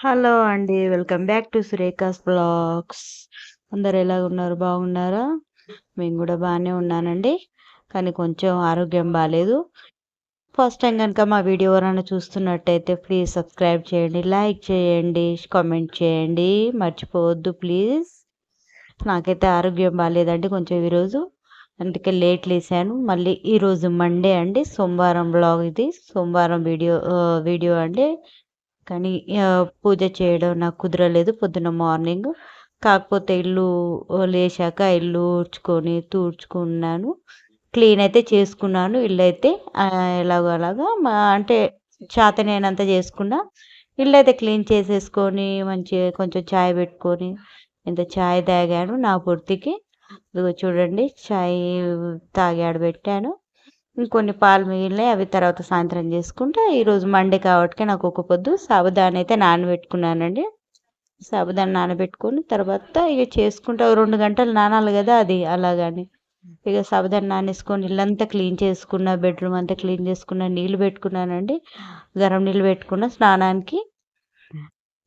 Hello అండి. Welcome back to Surekha's blogs. అందరు ఎలా ఉన్నారు బాగున్నారా? మేము కూడా బాగానే ఉన్నానండి. కానీ కొంచెం ఆరోగ్యం బాగాలేదు ఫస్ట్ టైం కనుక మా వీడియో ఎవరైనా చూస్తున్నట్టయితే ప్లీజ్ సబ్స్క్రైబ్ చేయండి, లైక్ చేయండి, కామెంట్ చేయండి. మర్చిపోవద్దు ప్లీజ్. నాకైతే ఆరోగ్యం బాగాలేదండి కొంచెం ఈరోజు. అందుకే లేట్ లేసాను. మళ్ళీ ఈరోజు మండే అండి. సోమవారం బ్లాగ్ ఇది. సోమవారం వీడియో వీడియో అండి. కానీ పూజ చేయడం నాకు కుదరలేదు పొద్దున్న మార్నింగ్. కాకపోతే ఇల్లు లేచాక ఇల్లు ఊడ్చుకొని, తూడ్చుకున్నాను. క్లీన్ అయితే చేసుకున్నాను ఇల్లు అయితే ఎలాగో అలాగా మా అంటే చేతనైనంత చేసుకున్నా. ఇల్లయితే క్లీన్ చేసేసుకొని, మంచిగా కొంచెం చాయ్ పెట్టుకొని, ఇంత చాయ్ తాగాను నా పూర్తికి. ఇదిగో చూడండి చాయ్ తాగాడు పెట్టాను. ఇంకొన్ని పాలు మిగిలినాయి. అవి తర్వాత సాయంత్రం చేసుకుంటా. ఈరోజు మండే కాబట్టి నాకు ఒక పొద్దు సాబుదానా అయితే నానబెట్టుకున్నానండి. సాబుదానా నానబెట్టుకొని తర్వాత ఇక చేసుకుంటా రెండు గంటలు నానాలి కదా అది అలాగని. ఇక సాబుదానా నానేసుకొని ఇల్లంతా క్లీన్ చేసుకున్న, బెడ్‌రూమ్ అంతా క్లీన్ చేసుకున్న, నీళ్ళు పెట్టుకున్నానండి. గరం నీళ్ళు పెట్టుకున్న స్నానానికి.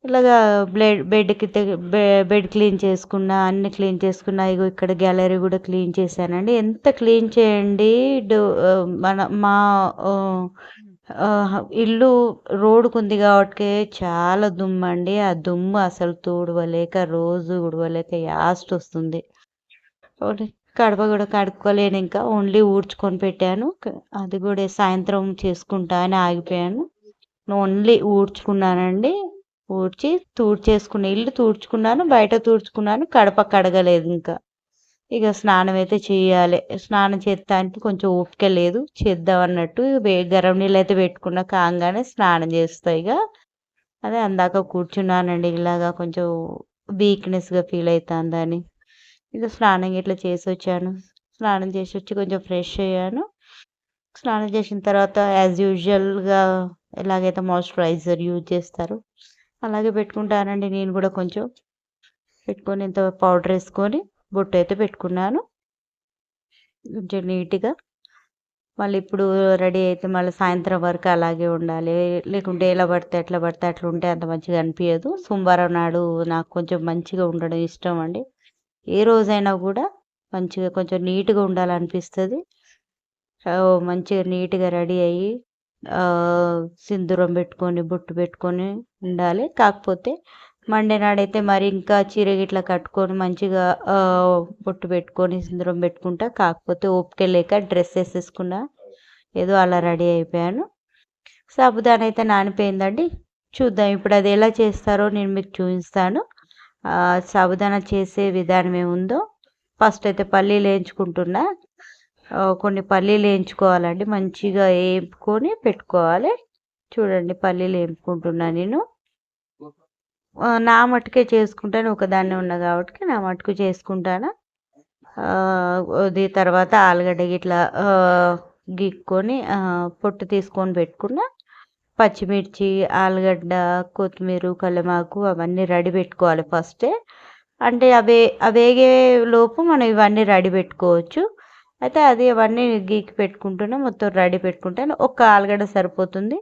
ఇలాగా బ్లెడ్ బెడ్‌కి బె బెడ్ క్లీన్ చేసుకున్న, అన్ని క్లీన్ చేసుకున్న. ఇగో ఇక్కడ గ్యాలరీ కూడా క్లీన్ చేశానండి. ఎంత క్లీన్ చేయండి డో మన మా ఇల్లు రోడ్డుకు ఇల్లు రోడ్డుకుంది చాలా చాలా దుమ్మండి. ఆ దుమ్ము అసలు తూడవలేక రోజు ఊడవలేక యాస్ట్ వస్తుంది కడప కూడా కడుక్కోలేను ఇంకా ఓన్లీ ఊడ్చుకొని పెట్టాను. అది కూడా సాయంత్రం చేసుకుంటా అని ఆగిపోయాను. ఓన్లీ ఊడ్చుకున్నానండి. ఊడ్చి తూడ్చేసుకున్న. ఇల్లు తూడ్చుకున్నాను, బయట తూడ్చుకున్నాను. కడప కడగలేదు ఇంకా ఇక స్నానం అయితే చేయాలి స్నానం చేస్తానికి కొంచెం ఓపిక లేదు. చేద్దామన్నట్టు వే గరం నీళ్ళు అయితే పెట్టుకున్న. కాగానే స్నానం చేస్తాయి ఇక అదే అందాక కూర్చున్నానండి. ఇలాగా కొంచెం వీక్‌నెస్‌గా ఫీల్ అయితాందని. ఇక స్నానం ఇట్లా చేసి వచ్చాను స్నానం చేసి వచ్చి కొంచెం ఫ్రెష్ అయ్యాను. స్నానం చేసిన తర్వాత యాజ్ యూజువల్‌గా ఎలాగైతే మాయిశ్చరైజర్ యూజ్ చేస్తారు అలాగే పెట్టుకుంటానండి నేను కూడా కొంచెం. పెట్టుకొని ఇంత పౌడర్ వేసుకొని బొట్టు అయితే పెట్టుకున్నాను. కొంచెం నీట్‌గా. మళ్ళీ ఇప్పుడు రెడీ అయితే మళ్ళీ సాయంత్రం వరకు అలాగే ఉండాలి. లేకుంటే ఎలా పడితే ఎట్లా పడితే అట్లా ఉంటే అంత మంచిగా అనిపించదు సోమవారం నాడు నాకు కొంచెం మంచిగా ఉండడం ఇష్టం అండి. ఏ రోజైనా కూడా మంచిగా కొంచెం నీట్‌గా ఉండాలనిపిస్తుంది మంచిగా నీట్‌గా రెడీ అయ్యి సింధూరం పెట్టుకొని, బొట్టు పెట్టుకొని ఉండాలి. కాకపోతే మండే నాడైతే మరి ఇంకా చీర గిట్లా కట్టుకొని మంచిగా బొట్టు పెట్టుకొని, సింధూరం పెట్టుకుంటా. కాకపోతే ఓపిక లేక డ్రెస్ వేసేసుకున్నా ఏదో అలా రెడీ అయిపోయాను. సాబుదాన్ అయితే నానిపోయిందండి. చూద్దాం ఇప్పుడు అది ఎలా చేస్తారో నేను మీకు చూపిస్తాను. ఆహ్, సాబుదానా చేసే విధానం ఏముందో ఫస్ట్ అయితే పల్లీలు వేయించుకుంటున్నా కొన్ని పల్లీలు వేయించుకోవాలండి మంచిగా వేపుకొని పెట్టుకోవాలి. చూడండి పల్లీలు వేపుకుంటున్నా నేను. నా మట్టుకే చేసుకుంటాను. ఒకదాన్నే ఉన్నా కాబట్టి నా మటుకు చేసుకుంటాను. అది తర్వాత ఆలుగడ్డ గిట్లా గిక్కొని పొట్టు తీసుకొని పెట్టుకున్న. పచ్చిమిర్చి, ఆలుగడ్డ, కొత్తిమీర, కలమాకు అవన్నీ రెడీ పెట్టుకోవాలి ఫస్టే. అంటే అవే అవేగే లోపు మనం ఇవన్నీ రెడీ పెట్టుకోవచ్చు. అయితే అది అవన్నీ గీకి పెట్టుకుంటున్నా. మొత్తం రెడీ పెట్టుకుంటాను. ఒక్క ఆలుగడ్డ సరిపోతుంది.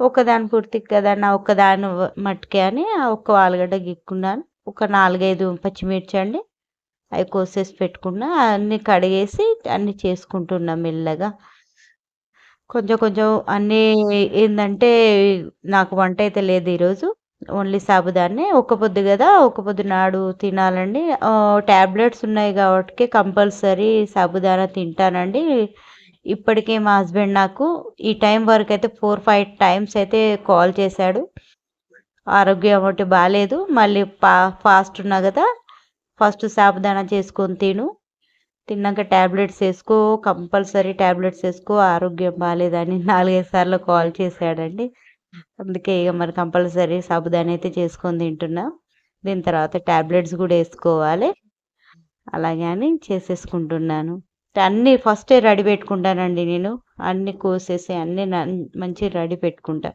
ఒక్కదాని పూర్తికి కదా! నా ఒకదాని మట్టుకే అని ఒక్క ఆలుగడ్డ గీక్కున్నాను. ఒక 4, 5 పచ్చిమిర్చి అండి. అవి కోసేసి పెట్టుకున్నా. అన్నీ కడిగేసి అన్నీ చేసుకుంటున్నా మెల్లగా. కొంచెం కొంచెం అన్నీ ఏంటంటే నాకు వంట అయితే లేదు ఈరోజు. ఓన్లీ సాబుదానే. ఒక్క పొద్దు కదా ఒక్క పొద్దు నాడు తినాలండి. ట్యాబ్లెట్స్ ఉన్నాయి కాబట్టి కంపల్సరీ సాబుదానా తింటానండి. ఇప్పటికే మా హస్బెండ్ నాకు ఈ టైం వరకు అయితే ఫోర్ ఫైవ్ టైమ్స్ అయితే కాల్ చేశాడు. ఆరోగ్యం ఒకటి బాగాలేదు మళ్ళీ పా ఫాస్ట్ ఉన్నా కదా ఫస్ట్ సాబుదానా చేసుకొని తిను. తిన్నాక టాబ్లెట్స్ వేసుకో కంపల్సరీ టాబ్లెట్స్ వేసుకో ఆరోగ్యం బాగాలేదని నాలుగైదు సార్లు కాల్ చేశాడండి. అందుకే ఇక మరి కంపల్సరీ సాబుదాని అయితే చేసుకొని తింటున్నా. దీని తర్వాత టాబ్లెట్స్ కూడా వేసుకోవాలి అలాగే అని చేసేసుకుంటున్నాను. అన్నీ ఫస్టే రెడీ పెట్టుకుంటానండి నేను. అన్నీ కోసేసి అన్నీ మంచి మంచిగా రెడీ పెట్టుకుంటా.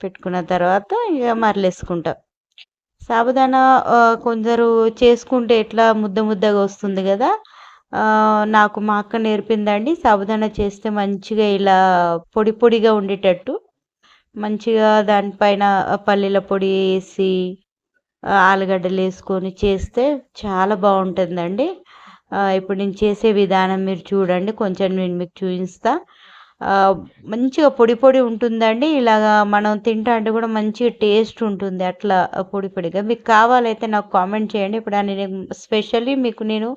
పెట్టుకున్న తర్వాత ఇక మరలేసుకుంటా. సాబుదానా కొందరు చేసుకుంటే ఎట్లా ముద్ద ముద్దగా వస్తుంది కదా నాకు మా అక్క నేర్పిందండి. సాబుదానా చేస్తే మంచిగా ఇలా పొడి పొడిగా ఉండేటట్టు మంచిగా దానిపైన పల్లీల పొడి వేసి ఆలుగడ్డలు వేసుకొని చేస్తే చాలా బాగుంటుందండి. ఇప్పుడు నేను చేసే విధానం మీరు చూడండి కొంచెం నేను మీకు చూపిస్తా. మంచిగా పొడి పొడి ఉంటుందండి. ఇలాగా మనం తింటా అంటే కూడా మంచిగా టేస్ట్ ఉంటుంది అట్లా పొడి పొడిగా. మీకు కావాలైతే నాకు కామెంట్ చేయండి. ఇప్పుడు నేను స్పెషల్లీ మీకు నేను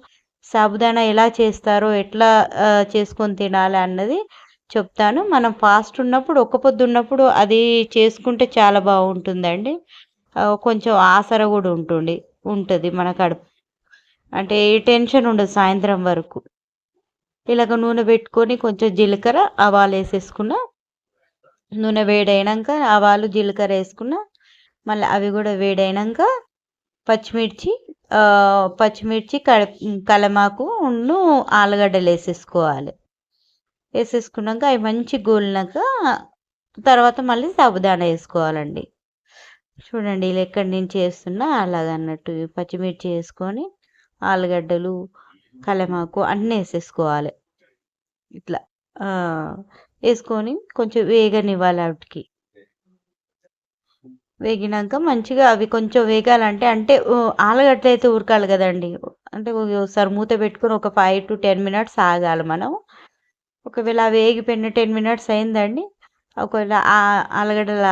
సాబుదానా ఎలా చేస్తారో ఎట్లా చేసుకొని తినాలి అన్నది చెప్తాను. మనం ఫాస్ట్ ఉన్నప్పుడు ఒక్క పొద్దు ఉన్నప్పుడు అది చేసుకుంటే చాలా బాగుంటుందండి. కొంచెం ఆసర కూడా ఉంటుంది ఉంటుంది మన కడుపు. అంటే ఏ టెన్షన్ ఉండదు సాయంత్రం వరకు. ఇలాగ నూనె పెట్టుకొని కొంచెం జీలకర్ర ఆవాలు వేసేసుకున్న నూనె వేడైనాక ఆవాలు జీలకర్ర వేసుకున్న మళ్ళీ అవి కూడా వేడైనాక పచ్చిమిర్చి పచ్చిమిర్చి కడ కలమాకు ఆలుగడ్డలు వేసేసుకోవాలి. వేసేసుకున్నాక అవి మంచి గోలినాక తర్వాత మళ్ళీ సాబుదానా వేసుకోవాలండి. చూడండి ఇలా ఎక్కడి నుంచి వేస్తున్నా అలాగన్నట్టు పచ్చిమిర్చి వేసుకొని ఆలుగడ్డలు కలమాకు అన్నీ వేసేసుకోవాలి. ఇట్లా వేసుకొని కొంచెం వేగనివ్వాలి వాటికి. వేగినాక మంచిగా అవి కొంచెం వేగాలంటే అంటే ఆలుగడ్డలు అయితే ఉరకాలి కదండి. అంటే ఒకసారి మూత పెట్టుకొని ఒక ఫైవ్ టు టెన్ మినిట్స్ ఆగాలి మనం. ఒకవేళ వేగిపోయిన టెన్ మినిట్స్ అయిందండి. ఒకవేళ ఆలుగడ్డలు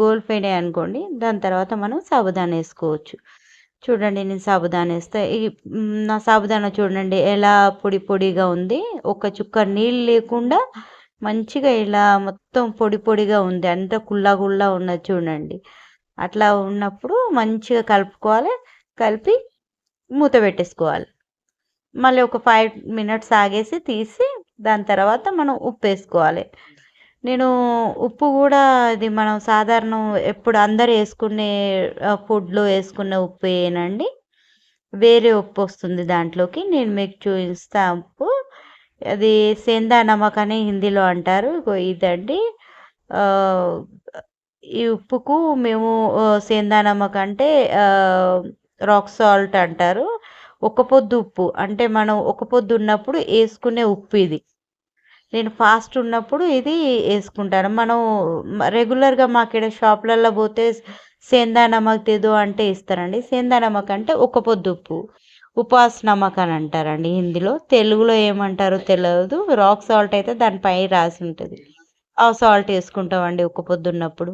గోల్పోయినాయి అనుకోండి దాని తర్వాత మనం సాబుదానా వేసుకోవచ్చు. చూడండి నేను సాబుదానా వేస్తే ఈ నా సాబుదానా చూడండి ఎలా పొడి పొడిగా ఉంది. ఒక చుక్క నీళ్ళు లేకుండా మంచిగా ఇలా మొత్తం పొడి పొడిగా ఉంది. అంత కుల్లా కుల్లా ఉన్నది చూడండి. అట్లా ఉన్నప్పుడు మంచిగా కలుపుకోవాలి. కలిపి మూత పెట్టేసుకోవాలి. మళ్ళీ ఒక ఫైవ్ మినిట్స్ ఆగేసి తీసి దాని తర్వాత మనం ఉప్పు వేసుకోవాలి నేను ఉప్పు కూడా అది మనం సాధారణం ఎప్పుడు అందరు వేసుకునే ఫుడ్లో వేసుకునే ఉప్పు వేయనండి వేరే ఉప్పు వస్తుంది దాంట్లోకి. నేను మీకు చూపిస్తా ఉప్పు. అది సేందా నమక్ అని హిందీలో అంటారు. ఇదండి. ఈ ఉప్పుకు మేము సేందా నమక్ అంటే రాక్ సాల్ట్ అంటారు. ఒక పొద్దు ఉప్పు. అంటే మనం ఒక పొద్దు ఉన్నప్పుడు వేసుకునే ఉప్పు ఇది. నేను ఫాస్ట్ ఉన్నప్పుడు ఇది వేసుకుంటాను. మనం రెగ్యులర్గా మాకు ఇక్కడ షాప్లలో పోతే సేందా నమక్ తెదు అంటే ఇస్తారండి. సేందా నమక్ అంటే ఒక పొద్దు ఉప్పు. ఉపాస్ నమక్ అని అంటారండి హిందీలో తెలుగులో ఏమంటారో తెలియదు రాక్ సాల్ట్ అయితే దానిపై రాసి ఉంటుంది. ఆ సాల్ట్ వేసుకుంటామండి ఒక పొద్దున్నప్పుడు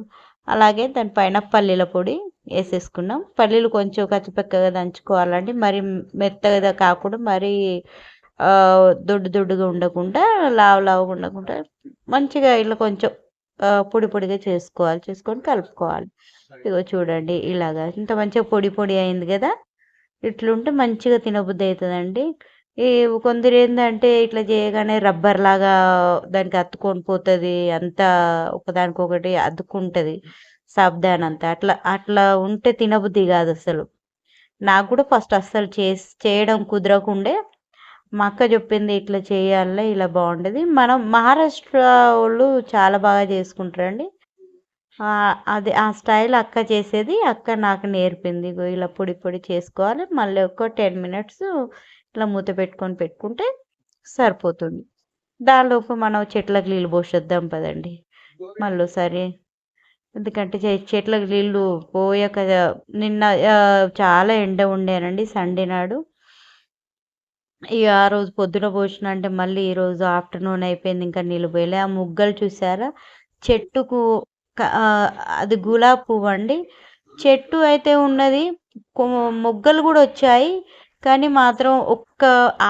అలాగే దానిపైన పల్లీల పొడి వేసేసుకున్నాం. పల్లీలు కొంచెం కచ్చిపెక్కగా దంచుకోవాలండి. మరి మెత్తగా కాకుండా మరీ దొడ్డు దొడ్డుగా ఉండకుండా లావు లావుగా ఉండకుండా మంచిగా ఇలా కొంచెం పొడి పొడిగా చేసుకోవాలి. చేసుకొని కలుపుకోవాలి. ఇగో చూడండి ఇలాగా. ఇంత మంచిగా పొడి పొడి అయింది కదా? ఇట్లుంటే మంచిగా తినబుద్ధి అవుతుందండి. ఈ కొందరు ఏంటంటే ఇట్లా చేయగానే రబ్బర్ లాగా దానికి అతుక్కొని పోతుంది అంతా ఒకదానికొకటి అతుక్కుంటుంది సాబ్దాన్ అంతా అట్లా అట్లా ఉంటే తినబుద్ధి కాదు అసలు. నాకు కూడా ఫస్ట్ అస్సలు చేసి చేయడం కుదరకుండే మా అక్క చెప్పింది ఇట్లా చేయాలి ఇలా బాగుండేది. మనం మహారాష్ట్ర వాళ్ళు చాలా బాగా చేసుకుంటారండి. అది ఆ స్టైల్ అక్క చేసేది అక్క నాకు నేర్పింది. ఇలా పొడి పొడి చేసుకోవాలి మళ్ళీ ఒక టెన్ మినిట్స్ ఇట్లా మూత పెట్టుకొని పెట్టుకుంటే సరిపోతుంది. దానిలోపు మనం చెట్లకు నీళ్ళు పోసేద్దాం పదండి. మళ్ళీ సరే ఎందుకంటే చెట్లకు నీళ్ళు పోయాక నిన్న చాలా ఎండ ఉండేనండి సండే నాడు. ఇక ఆ రోజు పొద్దున పోసిన అంటే మళ్ళీ ఈరోజు ఆఫ్టర్నూన్ అయిపోయింది ఇంకా నీళ్ళు పోయలే. ఆ ముగ్గలు చూసారా? చెట్టుకు అది గులాబీ పువ్వు అండి చెట్టు అయితే ఉన్నది. మొగ్గలు కూడా వచ్చాయి. కానీ మాత్రం ఒక్క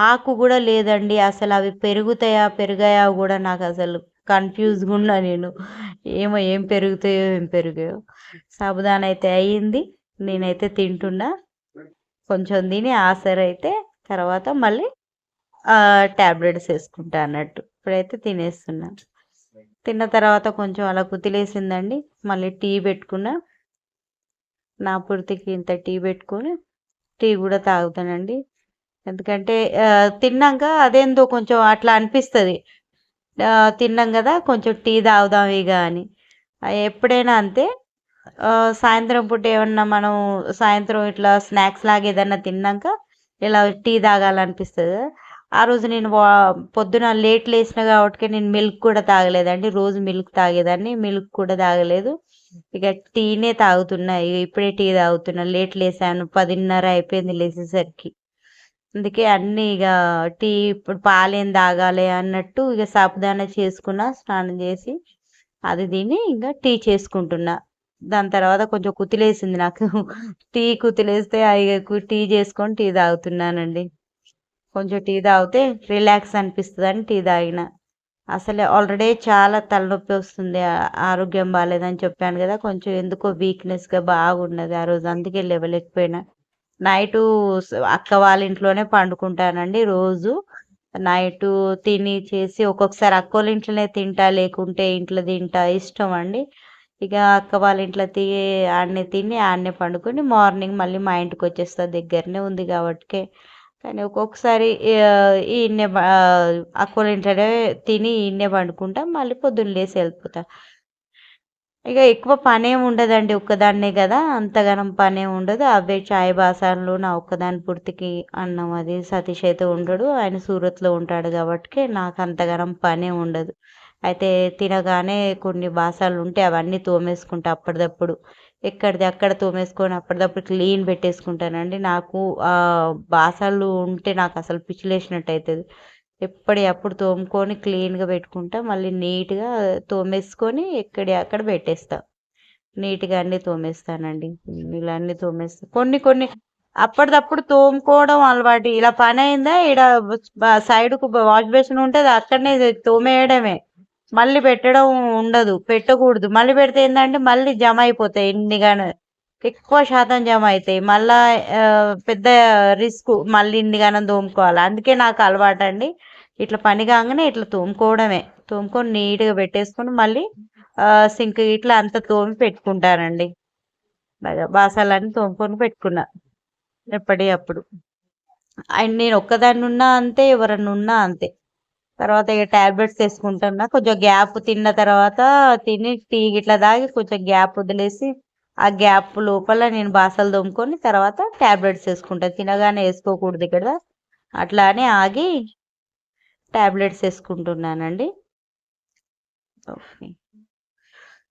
ఆకు కూడా లేదండి. అసలు అవి పెరుగుతాయా పెరిగాయా కూడా నాకు అసలు కన్ఫ్యూజ్గా ఉన్నా నేను. ఏమో ఏం పెరుగుతాయో ఏం పెరిగాయో. సాబుదాన అయితే అయ్యింది. నేనైతే తింటున్నా. కొంచెం తిని ఆసరైతే అయితే తర్వాత మళ్ళీ ట్యాబ్లెట్స్ వేసుకుంటా అన్నట్టు. ఇప్పుడైతే తినేస్తున్నా. తిన్న తర్వాత కొంచెం అలా కుతిలేసిందండి. మళ్ళీ టీ పెట్టుకున్నా. నా పూర్తికి ఇంత టీ పెట్టుకొని టీ కూడా తాగుతానండి. ఎందుకంటే తిన్నాక అదేందో కొంచెం అట్లా అనిపిస్తుంది. తిన్నాం కదా కొంచెం టీ తాగుదాం ఇక అని. ఎప్పుడైనా అంతే. సాయంత్రం పూట ఏమన్నా మనం సాయంత్రం ఇట్లా స్నాక్స్ లాగా ఏదన్నా తిన్నాక ఇలా టీ తాగాలనిపిస్తుంది. ఆ రోజు నేను వా పొద్దున లేట్ లేసిన కాబట్టి నేను మిల్క్ కూడా తాగలేదండి. రోజు మిల్క్ తాగేదాన్ని మిల్క్ కూడా తాగలేదు. ఇక టీనే తాగుతున్నా ఇక ఇప్పుడే టీ తాగుతున్నా. లేట్ లేసాను పదిన్నర అయిపోయింది లేచేసరికి అందుకే అన్ని ఇక టీ ఇప్పుడు పాలేం తాగాలి అన్నట్టు ఇక సాపుదాన చేసుకున్నా స్నానం చేసి అది తిని ఇంకా టీ చేసుకుంటున్నా. దాని తర్వాత కొంచెం కుతిలేసింది నాకు. టీ కుతిలేస్తే ఇక టీ చేసుకొని టీ తాగుతున్నానండి. కొంచెం టీ తాగితే రిలాక్స్ అనిపిస్తుందని టీ తాగిన. అసలే ఆల్రెడీ చాలా తలనొప్పి వస్తుంది ఆరోగ్యం బాగాలేదని చెప్పాను కదా కొంచెం ఎందుకో వీక్నెస్గా బాగున్నది ఆ రోజు అందుకే లేవలేకపోయినా. నైట్ అక్క వాళ్ళ ఇంట్లోనే పండుకుంటానండి రోజు. నైట్ తిని చేసి ఒక్కొక్కసారి అక్క వాళ్ళ ఇంట్లోనే తింటా లేకుంటే ఇంట్లో తింటా ఇష్టం అండి. ఇక అక్క వాళ్ళ ఇంట్లో తి ఆడనే తిని ఆడనే పండుకొని మార్నింగ్ మళ్ళీ మా ఇంటికి వచ్చేస్తా దగ్గరనే ఉంది కాబట్టి కానీ ఒక్కొక్కసారి ఆ, ఈయన్నే ఇంట్లోనే తిని ఈయన్నే పండుకుంటా మళ్ళీ పొద్దున్న లేసి వెళ్ళిపోతా. ఇక ఎక్కువ పనేం ఉండదండి ఒక్కదాన్నే కదా అంతగానం పనే ఉండదు. అవే చాయ్ బాసాన్లు నా ఒక్కదాని పూర్తికి అన్నం అది సతీష్ అయితే ఉండడు ఆయన సూరత్లో ఉంటాడు కాబట్టి నాకు అంతగానం పనే ఉండదు. అయితే తినగానే కొన్ని బాసాలు ఉంటే అవన్నీ తోమేసుకుంటా అప్పటిదప్పుడు. ఎక్కడిది అక్కడ తోమేసుకొని అప్పటిదప్పుడు క్లీన్ పెట్టేసుకుంటానండి. నాకు బాసాలు ఉంటే నాకు అసలు పిచ్చిలేసినట్టు అవుతుంది ఎప్పటి అప్పుడు తోముకొని క్లీన్గా పెట్టుకుంటా మళ్ళీ నీట్గా తోమేసుకొని ఎక్కడి అక్కడ పెట్టేస్తా. నీట్గా అన్ని తోమేస్తానండి. ఇలా అన్ని తోమేస్తా. కొన్ని కొన్ని అప్పటిదప్పుడు తోముకోవడం అలవాటు. ఇలా పని అయిందా ఇక్కడ సైడ్కు వాష్ బేసిన్ ఉంటుంది అక్కడనే తోమేయడమే. మళ్ళీ పెట్టడం ఉండదు పెట్టకూడదు. మళ్ళీ పెడితే ఏంటంటే మళ్ళీ జమ అయిపోతాయి ఇన్నిగాను ఎక్కువ శాతం జమ అవుతాయి మళ్ళా పెద్ద రిస్క్ మళ్ళీ ఇన్నిగానం తోముకోవాలి. అందుకే నాకు అలవాటు అండి ఇట్లా పని కాగానే ఇట్లా తోముకోవడమే. తోముకొని నీట్గా పెట్టేసుకొని మళ్ళీ సింక్ ఇట్లా అంత తోమి పెట్టుకుంటానండి. బాగా బాసాలన్నీ తోముకొని పెట్టుకున్నా ఎప్పటి అప్పుడు అండ్ నేను ఒక్కదాన్ని ఉన్నా అంతే ఎవరన్నా ఉన్నా అంతే. తర్వాత ఇక టాబ్లెట్స్ వేసుకుంటున్నా. కొంచెం గ్యాప్ తిన్న తర్వాత తిని టీ ఇట్లా తాగి కొంచెం గ్యాప్ వదిలేసి ఆ గ్యాప్ లోపల నేను బాసలు దొమ్ముకొని తర్వాత టాబ్లెట్స్ వేసుకుంటాను తినగానే వేసుకోకూడదు ఇక్కడ. అట్లానే ఆగి టాబ్లెట్స్ వేసుకుంటున్నానండి. ఓకే.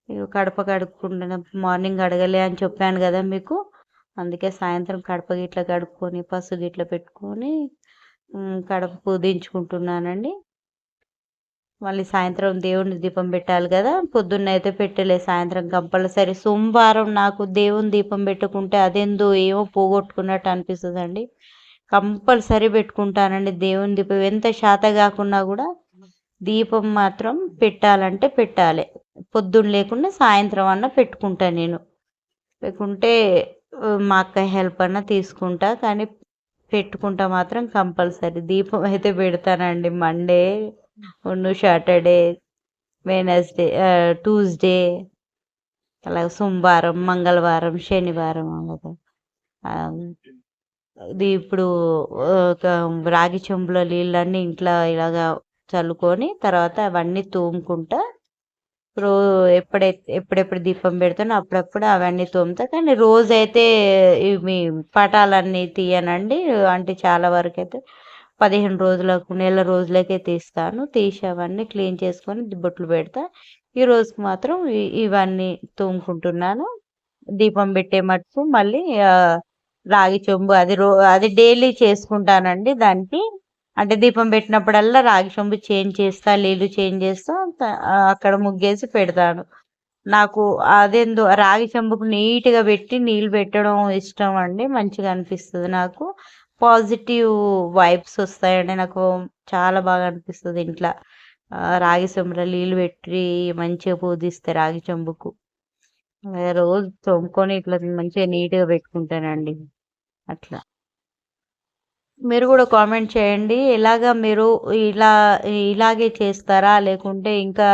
ఇక కడప కడుక్కుంటున్నా. మార్నింగ్ అడగలే అని చెప్పాను కదా మీకు. అందుకే సాయంత్రం కడప గిట్ల కడుక్కొని పసుపు గిట్ల పెట్టుకొని కడప పూజించుకుంటున్నానండి మళ్ళీ సాయంత్రం దేవుని దీపం పెట్టాలి కదా. పొద్దున్న అయితే పెట్టలే సాయంత్రం కంపల్సరీ సోమవారం నాకు దేవుని దీపం పెట్టుకుంటే అదేందో ఏమో పోగొట్టుకున్నట్టు అనిపిస్తుందండి. కంపల్సరీ పెట్టుకుంటానండి దేవుని దీపం. ఎంత శాత కాకున్నా కూడా దీపం మాత్రం పెట్టాలంటే పెట్టాలి. పొద్దున్న లేకుండా సాయంత్రం అన్న పెట్టుకుంటా నేను. లేకుంటే మా అక్క హెల్ప్ అన్న తీసుకుంటా. కానీ పెట్టుకుంటా మాత్రం కంపల్సరీ. దీపం అయితే పెడతానండి మండే. ఒన్ను సాటర్డే వెనస్డే ట్యూస్డే అలాగే సోమవారం మంగళవారం శనివారం అలాగా. ఇది ఇప్పుడు ఒక రాగి చెంబులో నీళ్ళన్నీ ఇంట్లో ఇలాగా చల్లుకొని తర్వాత అవన్నీ తోముకుంటా రో ఎప్పుడైతే ఎప్పుడెప్పుడు దీపం పెడతానో అప్పుడప్పుడు అవన్నీ తోముతా. కానీ రోజైతే ఇవి పటాలన్నీ తీయనండి అంటే చాలా వరకు అయితే పదిహేను రోజులకు నెల రోజులకే తీస్తాను. తీసి అవన్నీ క్లీన్ చేసుకొని బొట్లు పెడతా. ఈ రోజుకి మాత్రం ఇవన్నీ తోముకుంటున్నాను. దీపం పెట్టే మట్టుకు మళ్ళీ రాగి చెంబు అది రో అది డైలీ చేసుకుంటానండి దానికి. అంటే దీపం పెట్టినప్పుడల్లా రాగి చెంబు చేంజ్ చేస్తా నీళ్ళు చేంజ్ చేస్తా అక్కడ ముగ్గేసి పెడతాను. నాకు అదేందో రాగి చెంబుకు నీట్గా పెట్టి నీళ్ళు పెట్టడం ఇష్టం అండి. మంచిగా అనిపిస్తుంది నాకు. పాజిటివ్ వైబ్స్ వస్తాయండి నాకు చాలా బాగా అనిపిస్తుంది ఇంట్లో. రాగి చెంబులో నీళ్ళు పెట్టి మంచిగా పూజిస్తే రాగి చెంబుకు. రోజు తోముకొని ఇట్లా మంచిగా నీట్గా పెట్టుకుంటానండి. అట్లా. మీరు కూడా కామెంట్ చేయండి. ఎలాగా మీరు ఇలా ఇలాగే చేస్తారా? లేకుంటే ఇంకా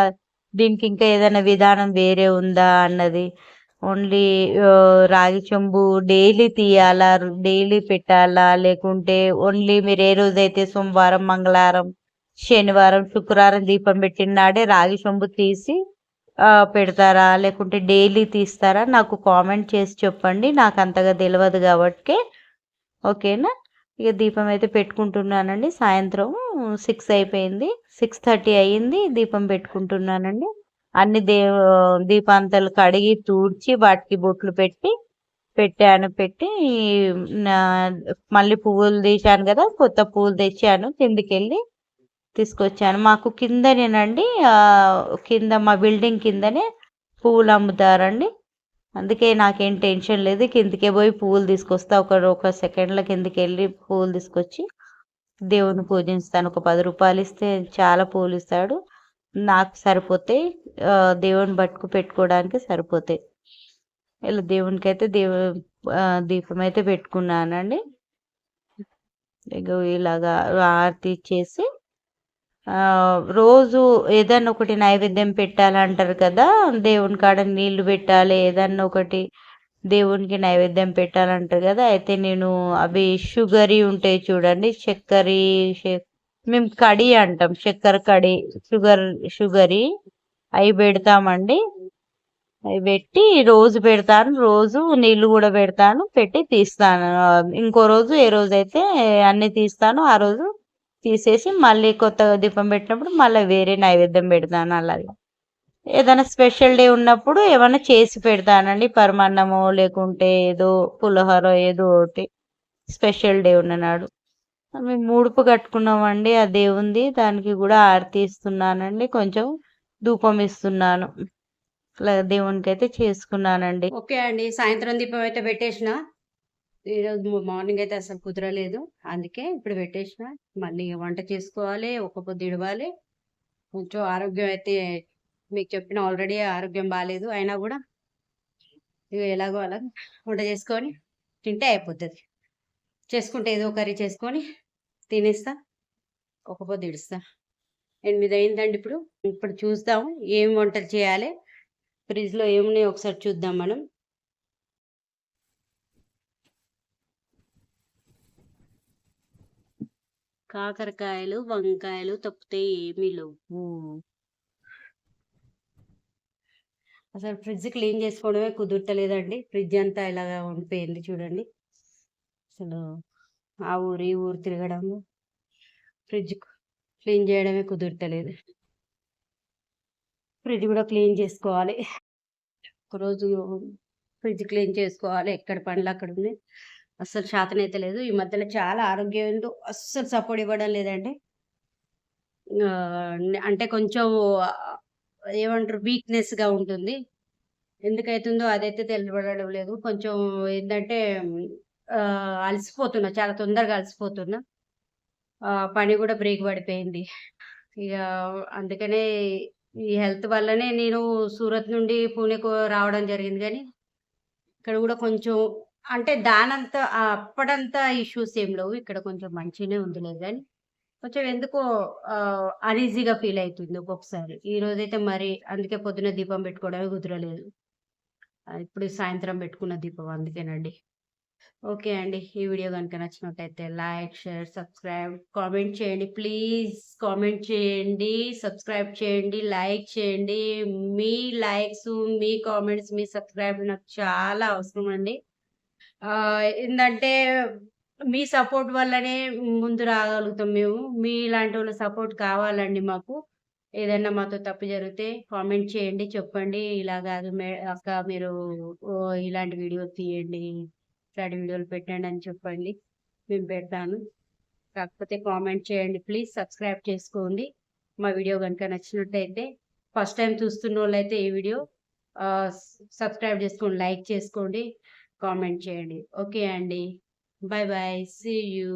దీనికి ఇంకా ఏదైనా విధానం వేరే ఉందా అన్నది ఓన్లీ రాగి చెంబు డైలీ తీయాలా డైలీ పెట్టాలా లేకుంటే ఓన్లీ మీరు ఏ రోజైతే సోమవారం మంగళవారం శనివారం శుక్రవారం దీపం పెట్టిన నాడే రాగి చెంబు తీసి పెడతారా లేకుంటే డైలీ తీస్తారా నాకు కామెంట్ చేసి చెప్పండి. నాకు అంతగా తెలియదు కాబట్టి. ఓకేనా? ఇక దీపం అయితే పెట్టుకుంటున్నానండి. సాయంత్రం సిక్స్ అయిపోయింది. సిక్స్ థర్టీ అయ్యింది. దీపం పెట్టుకుంటున్నానండి. అన్ని దేవ దీపాంతలు కడిగి తూడ్చి వాటికి బొట్లు పెట్టి పెట్టాను పెట్టి మళ్ళీ పువ్వులు తీశాను కదా కొత్త పువ్వులు తెచ్చాను కిందకెళ్ళి తీసుకొచ్చాను. మాకు కిందనేనండి కింద మా బిల్డింగ్ కిందనే పువ్వులు అమ్ముతారండి. అందుకే నాకేం టెన్షన్ లేదు కిందకే పోయి పువ్వులు తీసుకొస్తా ఒక ఒక సెకండ్ల కిందకి వెళ్ళి పువ్వులు తీసుకొచ్చి దేవుని పూజిస్తాను. ఒక పది రూపాయలు ఇస్తే చాలా పూలు ఇస్తాడు. నాకు సరిపోతాయి దేవుని పట్టుకు పెట్టుకోవడానికి సరిపోతాయి ఇలా దేవునికి అయితే దేవు దీపం అయితే పెట్టుకున్నానండి. ఇలాగా ఆరతి ఇచ్చేసి రోజు ఏదన్నా ఒకటి నైవేద్యం పెట్టాలంటారు కదా దేవుని కాడ నీళ్ళు పెట్టాలి ఏదన్నా ఒకటి దేవునికి నైవేద్యం పెట్టాలంటారు కదా అయితే నేను అవి షుగరీ ఉంటాయి చూడండి చక్కెర మేము కడి అంటాం. చక్కెర కడి షుగర్ షుగరి అవి పెడతామండి. అవి పెట్టి రోజు పెడతాను. రోజు నీళ్ళు కూడా పెడతాను. పెట్టి తీస్తాను. ఇంకో రోజు ఏ రోజు అయితే అన్ని తీస్తాను ఆ రోజు తీసేసి మళ్ళీ కొత్త దీపం పెట్టినప్పుడు మళ్ళీ వేరే నైవేద్యం పెడతాను అలాగే. ఏదైనా స్పెషల్ డే ఉన్నప్పుడు ఏమైనా చేసి పెడతానండి. పరమాన్నము లేకుంటే ఏదో పులిహోర ఏదో ఒకటి స్పెషల్ డే ఉన్ననాడు. మేము ముడుపు కట్టుకున్నామండి. ఆ దేవుంది దానికి కూడా ఆరతి ఇస్తున్నానండి. కొంచెం ధూపం ఇస్తున్నాను. దేవునికి అయితే చేసుకున్నానండి. ఓకే అండి. సాయంత్రం దీపం అయితే పెట్టేసిన. ఈరోజు మార్నింగ్ అయితే అసలు కుదరలేదు. అందుకే ఇప్పుడు పెట్టేసిన. మళ్ళీ వంట చేసుకోవాలి. ఒక పొద్దు ఇడవాలి. కొంచెం ఆరోగ్యం అయితే మీకు చెప్పిన ఆల్రెడీ ఆరోగ్యం బాగాలేదు అయినా కూడా ఇక ఎలాగో అలా వంట చేసుకొని తింటే అయిపోతుంది. చేసుకుంటే ఏదో కర్రీ చేసుకొని తినేస్తా. ఒక పొద్దు ఇడుస్తా ఎనిమిది అయిందండి ఇప్పుడు. ఇప్పుడు చూద్దాం ఏం వంటలు చేయాలి. ఫ్రిడ్జ్లో ఏమున్నాయి ఒకసారి చూద్దాం మనం. కాకరకాయలు వంకాయలు తప్పితే ఏమీ లేవు. అసలు ఫ్రిడ్జ్ క్లీన్ చేసుకోవడమే కుదురతలేదండి ఫ్రిడ్జ్ అంతా ఇలాగా ఉండిపోయింది చూడండి. అసలు ఆ ఊరు ఈ ఊరు తిరగడము. ఫ్రిడ్జ్ క్లీన్ చేయడమే కుదురతలేదు. ఫ్రిడ్జ్ కూడా క్లీన్ చేసుకోవాలి. ఒకరోజు ఫ్రిడ్జ్ క్లీన్ చేసుకోవాలి. ఎక్కడ పనులు అక్కడ ఉంది అస్సలు శాతం అయితే లేదు. ఈ మధ్యలో చాలా ఆరోగ్యం ఏందో అస్సలు సపోర్ట్ ఇవ్వడం లేదండి. అంటే కొంచెం ఏమంటారు వీక్నెస్గా ఉంటుంది. ఎందుకైతుందో అదైతే తెలియబడడం లేదు. కొంచెం ఏంటంటే అలసిపోతున్నా. చాలా తొందరగా అలసిపోతున్నా. పని కూడా బ్రేక్ పడిపోయింది. ఇక అందుకనే ఈ హెల్త్ వల్లనే నేను సూరత్ నుండి పూణేకు రావడం జరిగింది. కానీ ఇక్కడ కూడా కొంచెం అంటే దానంతా అప్పుడంతా ఇష్యూస్ ఏం లేవు. ఇక్కడ కొంచెం మంచిగానే ఉంది లేదు. కానీ కొంచెం ఎందుకో అన్ఈజీగా ఫీల్ అవుతుంది ఒక్కొక్కసారి. ఈ రోజైతే మరి అందుకే పొద్దున దీపం పెట్టుకోవడమే కుదరలేదు. ఇప్పుడు సాయంత్రం పెట్టుకున్న దీపం. అందుకేనండి. ఓకే అండి. ఈ వీడియో కనుక నచ్చినట్టయితే లైక్ షేర్ సబ్స్క్రైబ్ కామెంట్ చేయండి. ప్లీజ్ కామెంట్ చేయండి సబ్స్క్రైబ్ చేయండి లైక్ చేయండి. మీ లైక్స్ మీ కామెంట్స్ మీ సబ్స్క్రైబ్ నాకు చాలా అవసరం అండి. ఏంటంటే మీ సపోర్ట్ వల్లనే ముందు రాగలుగుతాం మేము. మీ ఇలాంటి వాళ్ళ సపోర్ట్ కావాలండి మాకు. ఏదైనా మాతో తప్పు జరిగితే కామెంట్ చేయండి చెప్పండి. ఇలా కాదు అక్క మీరు ఇలాంటి వీడియో తీయండి. స్టడీ వీడియోలు పెట్టండి అని చెప్పండి. మేము పెడతాను. కాకపోతే కామెంట్ చేయండి. ప్లీజ్ సబ్స్క్రైబ్ చేసుకోండి. మా వీడియో కనుక నచ్చినట్టయితే ఫస్ట్ టైం చూస్తున్న వాళ్ళైతే ఈ వీడియో సబ్స్క్రైబ్ చేసుకోండి లైక్ చేసుకోండి. కామెంట్ చేయండి. ఓకే అండి. Bye bye see you.